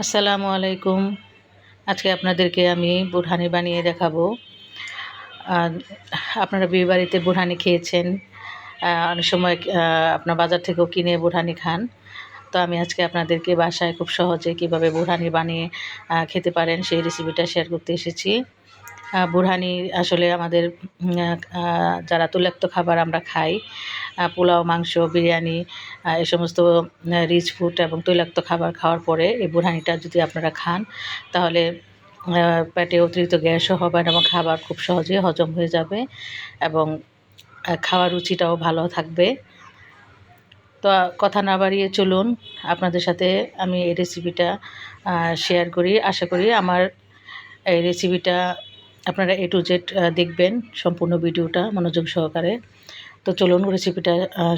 আসসালামু আলাইকুম। আজকে আপনাদেরকে আমি বুরহানি বানিয়ে দেখাবো। আপনারা বিয়ে বাড়িতে বুরহানি খেয়েছেন অনেক সময় আপনার বাজার থেকেও কিনে বুরহানি খান। তো আমি আজকে আপনাদেরকে বাসায় খুব সহজে কীভাবে বুরহানি বানিয়ে খেতে পারেন সেই রেসিপিটা শেয়ার করতে এসেছি। বুরহানি আসলে আমাদের যারা তৈলাক্ত খাবার আমরা খাই পোলাও, মাংস, বিরিয়ানি এ সমস্ত রিচ ফুড এবং তৈলাক্ত খাবার খাওয়ার পরে এই বুরহানিটা যদি আপনারা খান, তাহলে পেটে অতিরিক্ত গ্যাসও হবে না এবং খাবার খুব সহজে হজম হয়ে যাবে এবং খাওয়ার রুচিটাও ভালো থাকবে। তো, কথা না বাড়িয়ে চলুন, আপনাদের সাথে আমি এই রেসিপিটা শেয়ার করি। আশা করি আমার এই রেসিপিটা আপনারা এ টু জেড দেখবেন সম্পূর্ণ ভিডিওটা মনোযোগ সহকারে। তো চলুন রেসিপিটা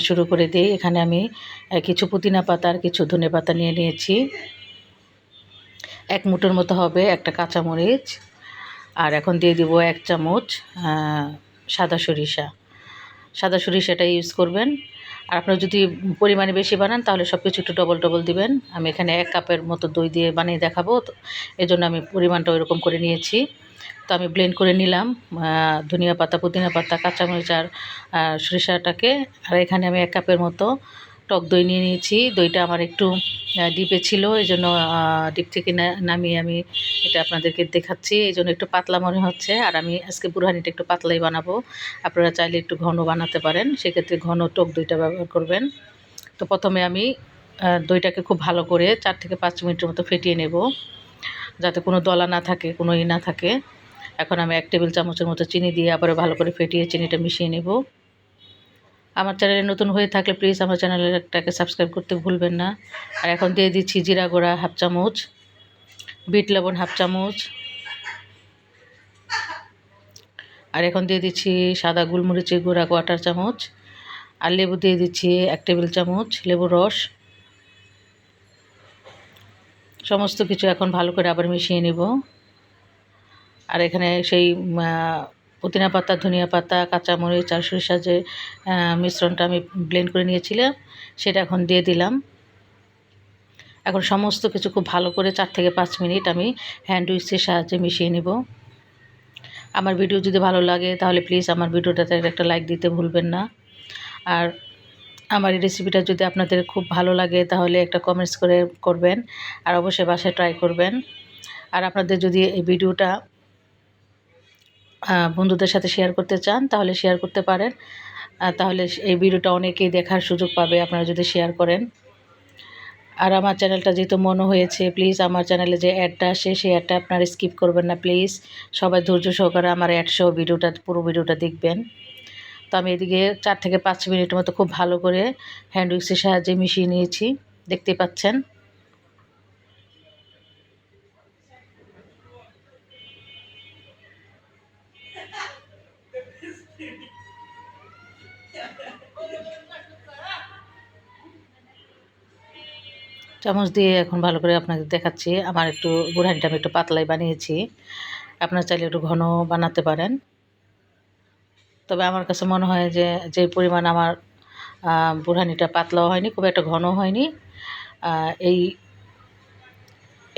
শুরু করে দিই। এখানে আমি কিছু পুদিনা পাতা আর কিছু ধনে পাতা নিয়ে নিয়েছি। এক মুঠোর মতো হবে একটা কাঁচামরিচ। আর এখন দিয়ে দিব এক চামচ সাদা সরিষা। সাদা সরিষাটা ইউজ করবেন। আর আপনারা যদি পরিমাণে বেশি বানান, তাহলে সব কিছু একটু ডবল ডবল দিবেন। আমি এখানে এক কাপের মতো দই দিয়ে বানিয়ে দেখাবো। তো এই জন্য আমি পরিমাণটা ওইরকম করে নিয়েছি। তো আমি ব্লেন্ড করে নিলাম ধনিয়া পাতা, পুদিনা পাতা, কাঁচামরিচ আর সরিষাটাকে। আর এখানে আমি এক কাপের মতো টক দই নিয়ে নিয়েছি। দইটা আমার একটু ডিপে ছিল এই জন্য ডিপ থেকে নামিয়ে আমি এটা আপনাদেরকে দেখাচ্ছি। এই জন্য একটু পাতলা মনে হচ্ছে। আর আমি আজকে বুরহানিটা একটু পাতলাই বানাবো। আপনারা চাইলে একটু ঘন বানাতে পারেন। সেক্ষেত্রে ঘন টক দইটা ব্যবহার করবেন। তো প্রথমে আমি দইটাকে খুব ভালো করে চার থেকে পাঁচ মিনিটের মতো ফেটিয়ে নেব। যাতে কোনো দলা না থাকে, কোনো ই না থাকে। এখন আমি এক টেবিল চামচের মতো চিনি দিয়ে আবারও ভালো করে ফেটিয়ে চিনিটা মিশিয়ে নেব। আমার চ্যানেলে নতুন হয়ে থাকলে প্লিজ আমার চ্যানেলটাকে সাবস্ক্রাইব করতে ভুলবেন না। আর এখন দিয়ে দিচ্ছি জিরা গুঁড়া হাফ চামচ, বিট লবণ হাফ চামচ, আর এখন দিয়ে দিচ্ছি সাদা গোলমরিচের গুঁড়া কোয়াটার চামচ, আর লেবু দিয়ে দিচ্ছি এক টেবিল চামচ লেবুর রস। সমস্ত কিছু এখন ভালো করে আবার মিশিয়ে নেব। আর এখানে সেই পুদিনা পাতা, ধনিয়া পাতা, কাঁচামরিচ আর সরিষা যে মিশ্রণটা আমি ব্লেন্ড করে নিয়েছিলাম, সেটা এখন দিয়ে দিলাম। এখন সমস্ত কিছু খুব ভালো করে চার থেকে পাঁচ মিনিট আমি হ্যান্ড উইক্সের সাহায্যে মিশিয়ে নেব। আমার ভিডিও যদি ভালো লাগে, তাহলে প্লিজ আমার ভিডিওটাতে একটা লাইক দিতে ভুলবেন না। আর আমার এই রেসিপিটা যদি আপনাদের খুব ভালো লাগে, তাহলে একটা কমেন্টস করে করবেন, আর অবশ্যই বাসায় ট্রাই করবেন। আর আপনাদের যদি এই ভিডিওটা বন্ধুদের সাথে শেয়ার করতে চান, তাহলে শেয়ার করতে পারেন। তাহলে এই ভিডিওটা অনেকেই দেখার সুযোগ পাবে, আপনারা যদি শেয়ার করেন। আর আমার চ্যানেলটা যেহেতু মনে হয়েছে প্লিজ আমার চ্যানেলে যে অ্যাডটা আসে, সেই অ্যাডটা আপনারা স্কিপ করবেন না প্লিজ সবাই ধৈর্য সহকারে আমার অ্যাড সহ ভিডিওটা পুরো ভিডিওটা দেখবেন। তো আমি এদিকে চার থেকে পাঁচ মিনিটের মতো খুব ভালো করে হ্যান্ড উইক্সের সাহায্যে মিশিয়ে নিয়েছি, দেখতে পাচ্ছেন। চামচ দিয়ে এখন ভালো করে আপনাকে দেখাচ্ছি। আমার একটু বুড়ানিটা আমি একটু পাতলাই বানিয়েছি। আপনারা চাইলে একটু ঘন বানাতে পারেন। তবে আমার কাছে মনে হয় যে যে পরিমাণ আমার বুড়ানিটা পাতলাও হয়নি, খুব একটা ঘন হয়নি। এই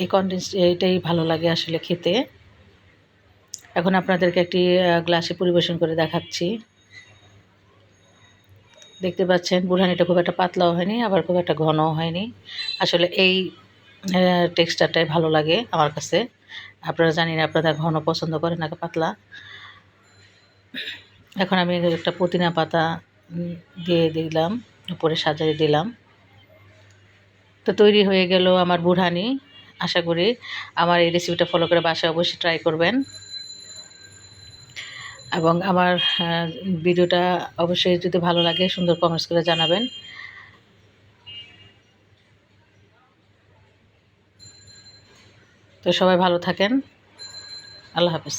এই কন্ডেন্স এইটাই ভালো লাগে আসলে খেতে। এখন আপনাদেরকে একটি গ্লাসে পরিবেশন করে দেখাচ্ছি। দেখতে পাচ্ছেন বুড়ানিটা খুব একটা পাতলাও হয়নি, আবার খুব একটা ঘনও হয়নি। আসলে এই টেক্সচারটাই ভালো লাগে আমার কাছে। আপনারা জানি না আপনারা ঘন পছন্দ করেন নাকি পাতলা। এখন আমি একটা পুদিনা পাতা দিয়ে দিলাম, উপরে সাজিয়ে দিলাম। তো তৈরি হয়ে গেল আমার বুড়হানি আশা করি আমার এই রেসিপিটা ফলো করে বাসায় অবশ্যই ট্রাই করবেন। এবং আমার ভিডিওটা অবশ্যই যদি ভালো লাগে, সুন্দর কমেন্টস করে জানাবেন। তো সবাই ভালো থাকেন। আল্লাহ হাফিজ।